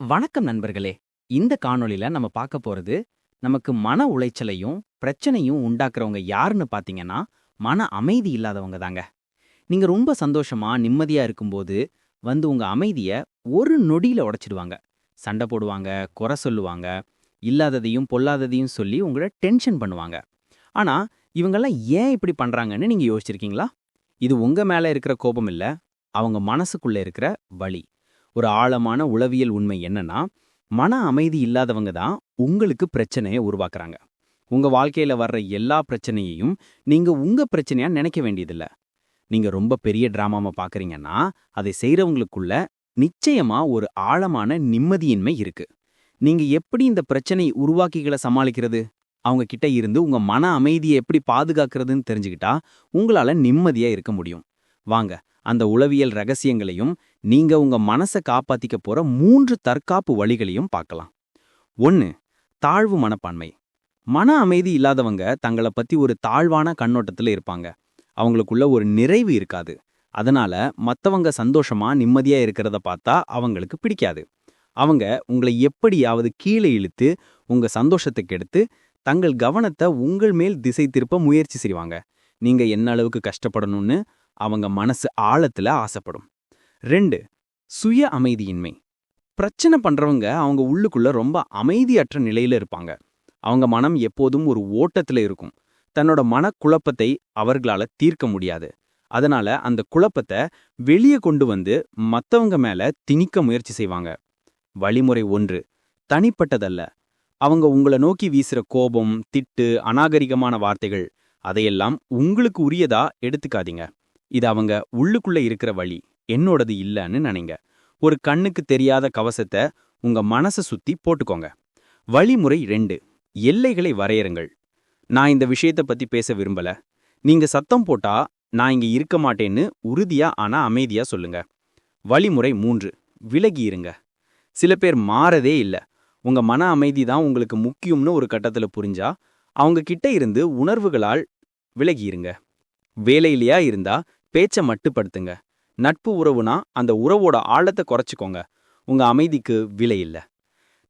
வணக்கம் நண்பர்களே. இந்த காணொளில நம்ம பார்க்க போறது நமக்கு மன உளைச்சலையும் பிரச்சனையும் உண்டாக்குறவங்க யாருன்னு பாத்தீங்கன்னா மன அமைதி இல்லாதவங்க தாங்க. நீங்க ரொம்ப சந்தோஷமா நிம்மதியா இருக்கும்போது வந்து உங்க அமைதிய ஒரு நொடியில உடைச்சிடுவாங்க. சண்டை போடுவாங்க குறை சொல்லுவாங்க இல்லாததையும் பொல்லாததையும் சொல்லி உங்களை டென்ஷன் பண்ணுவாங்க. ஆனா இவங்கெல்லாம் ஏன் இப்படி பண்றாங்கன்னு நீங்க யோசிச்சிருக்கீங்களா? இது உங்க மேல இருக்கிற கோபம் இல்ல அவங்க மனசுக்குள்ள இருக்கிற வழி ஒரு ஆழமான உளவியல் உண்மை என்னன்னா மன அமைதி இல்லாதவங்க தான் உங்களுக்கு பிரச்சனையை உருவாக்குறாங்க. உங்க வாழ்க்கையில வர்ற எல்லா பிரச்சனையையும் நீங்க உங்க பிரச்சனையா நினைக்க வேண்டியதில்ல. நீங்க ரொம்ப பெரிய டிராமாவை பாக்குறீங்கன்னா அதை செய்றவங்களுக்குள்ள நிச்சயமா ஒரு ஆழமான நிம்மதியின்மை இருக்கு. நீங்க எப்படி இந்த பிரச்சனை உருவாக்கிகளை சமாளிக்கிறது? அவங்க கிட்ட இருந்து உங்க மன அமைதியை எப்படி பாதுகாக்கிறதுன்னு தெரிஞ்சுக்கிட்டா உங்களால நிம்மதியா இருக்க முடியும். வாங்க அந்த உளவியல் ரகசியங்களையும் நீங்க உங்க மனசை காப்பாத்திக்க போற மூன்று தற்காப்பு வழிகளையும் பார்க்கலாம். ஒன்னு தாழ்வு மனப்பான்மை. மன அமைதி இல்லாதவங்க தங்களை பத்தி ஒரு தாழ்வான கண்ணோட்டத்துல இருப்பாங்க. அவங்களுக்குள்ள ஒரு நிறைவு இருக்காது. அதனால மத்தவங்க சந்தோஷமா நிம்மதியா இருக்கிறத பார்த்தா அவங்களுக்கு பிடிக்காது. அவங்க உங்களை எப்படியாவது கீழே இழுத்து உங்க சந்தோஷத்தை கெடுத்து தங்கள் கவனத்தை உங்கள் மேல் திசை திருப்ப முயற்சி செய்வாங்க. நீங்க என்ன அளவுக்கு கஷ்டப்படணும்னு அவங்க மனசு ஆழத்துல ஆசைப்படும். ரெண்டு சுய அமைதியின்மை. பிரச்சனை பண்றவங்க அவங்க உள்ளுக்குள்ள ரொம்ப அமைதியற்ற நிலையில இருப்பாங்க. அவங்க மனம் எப்போதும் ஒரு ஓட்டத்துல இருக்கும். தன்னோட மனக்குழப்பத்தை அவர்களால தீர்க்க முடியாது. அதனால அந்த குழப்பத்தை வெளியே கொண்டு வந்து மத்தவங்க மேல திணிக்க முயற்சி செய்வாங்க. வழிமுறை ஒன்று தனிப்பட்டதல்ல. அவங்க உங்களை நோக்கி வீசுற கோபம் திட்டு அநாகரிகமான வார்த்தைகள் அதையெல்லாம் உங்களுக்கு உரியதா எடுத்துக்காதீங்க. இது அவங்க உள்ளுக்குள்ள இருக்கிற வழி. என்னோடது இல்லன்னு நினைங்க. ஒரு கண்ணுக்கு தெரியாத கவசத்தை உங்க மனசை சுத்தி போட்டுக்கோங்க. வழிமுறை ரெண்டு. எல்லைகளை வரையறுங்கள். நான் இந்த விஷயத்த பத்தி பேச விரும்பல. நீங்க சத்தம் போட்டா நான் இங்க இருக்க மாட்டேன்னு உறுதியா ஆனா அமைதியா சொல்லுங்க. வழிமுறை மூன்று. விலகி இருங்க சில பேர் மாறதே இல்ல. உங்க மன அமைதி தான் உங்களுக்கு முக்கியம்னு ஒரு கட்டத்துல புரிஞ்சா அவங்க கிட்ட இருந்து உணர்வுகளால் விலகியிருங்க. வேலையிலையா இருந்தா பேச்ச மட்டுப்படுத்துங்க. நட்பு உறவுனா அந்த உறவோட ஆழத்தை குறைச்சிக்கோங்க. உங்க அமைதிக்கு விலை இல்ல.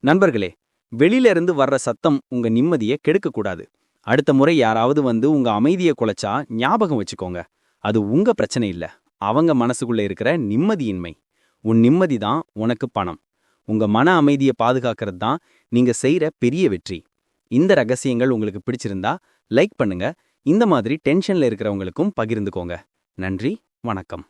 நண்பர்களே வெளியிலிருந்து வர்ற சத்தம் உங்க நிம்மதியை கெடுக்கக்கூடாது. அடுத்த முறை யாராவது வந்து உங்க அமைதியை குலைச்சா ஞாபகம் வச்சுக்கோங்க. அது உங்க பிரச்சனை இல்ல. அவங்க மனசுக்குள்ள இருக்கிற நிம்மதியின்மை. உன் நிம்மதி தான் உனக்கு பணம். உங்க மன அமைதியை பாதுகாக்கிறது தான் நீங்க செய்யற பெரிய வெற்றி. இந்த ரகசியங்கள் உங்களுக்கு பிடிச்சிருந்தா லைக் பண்ணுங்க. இந்த மாதிரி டென்ஷன்ல இருக்கிறவங்களுக்கும் பகிர்ந்துக்கோங்க. நன்றி வணக்கம்.